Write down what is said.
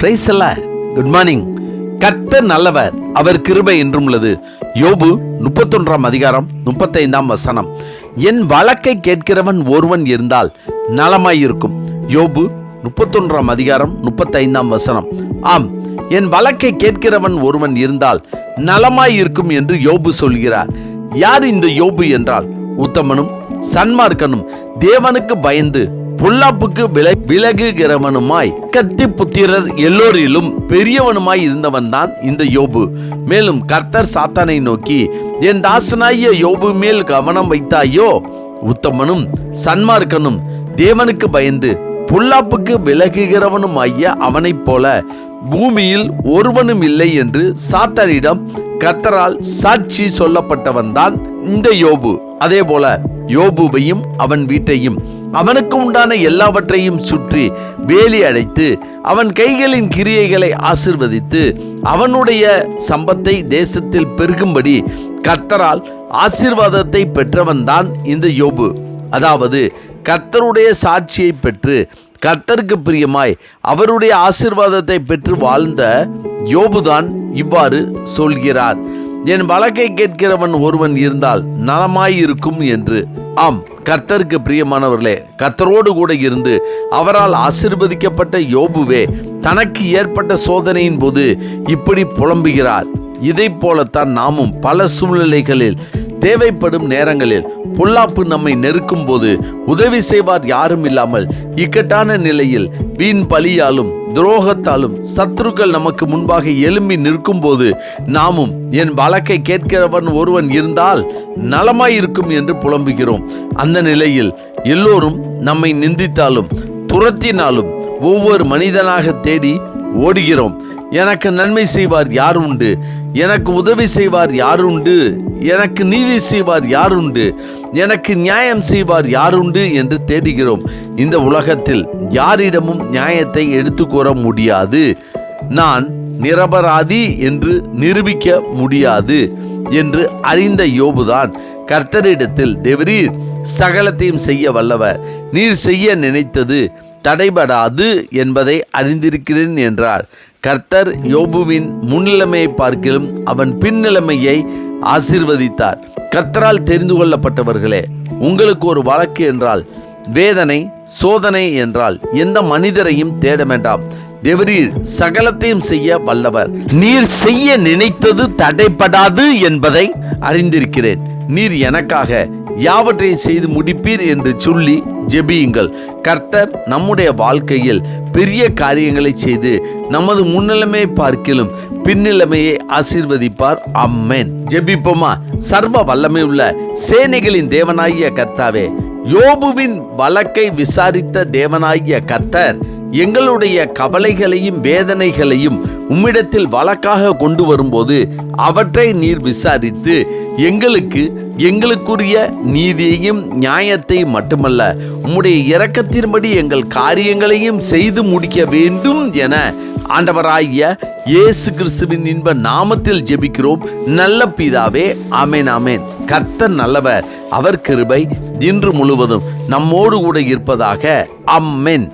Price அல்ல. Good morning கர்த்தர் நல்லவர் அவர் கிருபை என்றும் உள்ளது. யோபு முப்பத்தொன்றாம் அதிகாரம் முப்பத்தைந்தாம் வசனம். என் வழக்கை கேட்கிறவன் ஒருவன் இருந்தால் நலமாயிருக்கும். யோபு முப்பத்தொன்றாம் அதிகாரம் முப்பத்தைந்தாம் வசனம். ஆம் என் வழக்கை கேட்கிறவன் ஒருவன் இருந்தால் நலமாயிருக்கும் என்று யோபு சொல்கிறார். யார் இந்த யோபு என்றால்? உத்தமனும் சன்மார்க்கனும் தேவனுக்கு பயந்து பொல்லாப்புக்கு வில விலகுகிறவனுமாய் கத்தி புத்திரர் எல்லோரிலும் பெரியவனுமாய் இருந்தவன் தான் இந்த யோபு. மேலும் கர்த்தர் சாத்தானை நோக்கி என் தாசனாகிய யோபு மேல் கவனம் வைத்தாயோ? உத்தமனும் சன்மார்க்கனும் தேவனுக்கு பயந்து பொல்லாப்புக்கு விலகுகிறவனுமாகிய அவனைப் போல பூமியில் ஒருவனும் இல்லை என்று சாத்தானிடம் கர்த்தரால் சாட்சி சொல்லப்பட்டவன்தான் இந்த யோபு. அதே போல யோபுவையும் அவன் வீட்டையும் அவனுக்கு உண்டான எல்லாவற்றையும் சுற்றி வேலி அடைத்து அவன் கைகளின் கிரியைகளை ஆசிர்வதித்து அவனுடைய சம்பத்தை தேசத்தில் பெருகும்படி கர்த்தரால் ஆசிர்வாதத்தை பெற்றவன்தான் இந்த யோபு. அதாவது கர்த்தருடைய சாட்சியை பெற்று கர்த்தருக்கு பிரியமாய் அவருடைய ஆசிர்வாதத்தை பெற்று வாழ்ந்த யோபுதான் இவ்வாறு சொல்கிறார். என் வழக்கை கேட்கிறவன் ஒருவன் இருந்தால் நலமாயிருக்கும் என்று. ஆம். கர்த்தருக்கு பிரியமானவர்களே கர்த்தரோடு கூட இருந்து அவரால் ஆசிர்வதிக்கப்பட்ட யோபுவே தனக்கு ஏற்பட்ட சோதனையின் போது இப்படி புலம்புகிறார். இதை போலத்தான் நாமும் பல சூழ்நிலைகளில் தேவைப்படும் நேரங்களில் பொல்லாப்பு நம்மை நெருக்கும் போது உதவி செய்வார் யாரும் இல்லாமல் இக்கட்டான நிலையில் வீண் பலியாலும் துரோகத்தாலும் சத்துருக்கள் நமக்கு முன்பாக எழும்பி நிற்கும் போது நாமும் என் வழக்கை கேட்கிறவன் ஒருவன் இருந்தால் நலமாயிருக்கும் என்று புலம்புகிறோம். அந்த நிலையில் எல்லோரும் நம்மை நிந்தித்தாலும் துரத்தினாலும் ஒவ்வொரு மனிதனாக தேடி ஓடுகிறோம். எனக்கு நன்மை செய்வார் யார் உண்டு எனக்கு உதவி செய்வார் யார் உண்டு எனக்கு நீதி செய்வார் யார் உண்டு எனக்கு நியாயம் செய்வார் யார் உண்டு என்று தேடுகிறோம். இந்த உலகத்தில் யாரிடமும் நியாயத்தை எடுத்து கூற முடியாது. நான் நிரபராதி என்று நிரூபிக்க முடியாது என்று அறிந்த யோபுதான் கர்த்தரிடத்தில் தேவரீர் சகலத்தையும் செய்ய வல்லவர். நீர் செய்ய நினைத்தது தடைபடாது என்பதை அறிந்திருக்கிறேன் என்றார். கர்த்தர் யோபுவின் முன்னிலைமையை பார்க்கிலும் அவன் பின்னிலைமையை ஆசீர்வதித்தார். கர்த்தரால் தெரிந்து கொள்ளப்பட்டவர்களே உங்களுக்கு ஒரு வழக்கு என்றால் வேதனை சோதனை என்றால் எந்த மனிதரையும் தேட வேண்டாம். தேவரீர் சகலத்தையும் செய்ய வல்லவர். நீர் செய்ய நினைத்தது தடைப்படாது என்பதை அறிந்திருக்கிறேன். நீர் எனக்காக யாவற்றையும் செய்து முடிப்பீர் என்று சொல்லி ஜெபியுங்கள். கர்த்தர் நம்முடைய வாழ்க்கையில் பெரிய காரியங்களை செய்து நமது முன்னிலைமை பார்க்கிலும் பின்னிலைமையை ஆசீர்வதிப்பார். அம்மேன் ஜெபிப்போமா? சர்வ வல்லமை உள்ள சேனைகளின் தேவனாகிய கர்த்தாவே யோபுவின் வழக்கை விசாரித்த தேவனாகிய கர்த்தர் எங்களுடைய கவலைகளையும் வேதனைகளையும் உம்மிடத்தில் வழக்காக கொண்டு வரும்போது அவற்றை நீர் விசாரித்து எங்களுக்கு எங்களுக்குரிய நீதியையும் நியாயத்தையும் மட்டுமல்ல உம்முடைய இரக்கத்தின்படி எங்கள் காரியங்களையும் செய்து முடிக்க வேண்டும் என ஆண்டவராகிய இயேசு கிறிஸ்துவின் இன்ப நாமத்தில் ஜெபிக்கிறோம். நல்ல பிதாவே ஆமேன் ஆமேன். கர்த்தர் நல்லவர் அவர் கிருபை இன்று முழுவதும் நம்மோடு கூட இருப்பதாக அம்மென்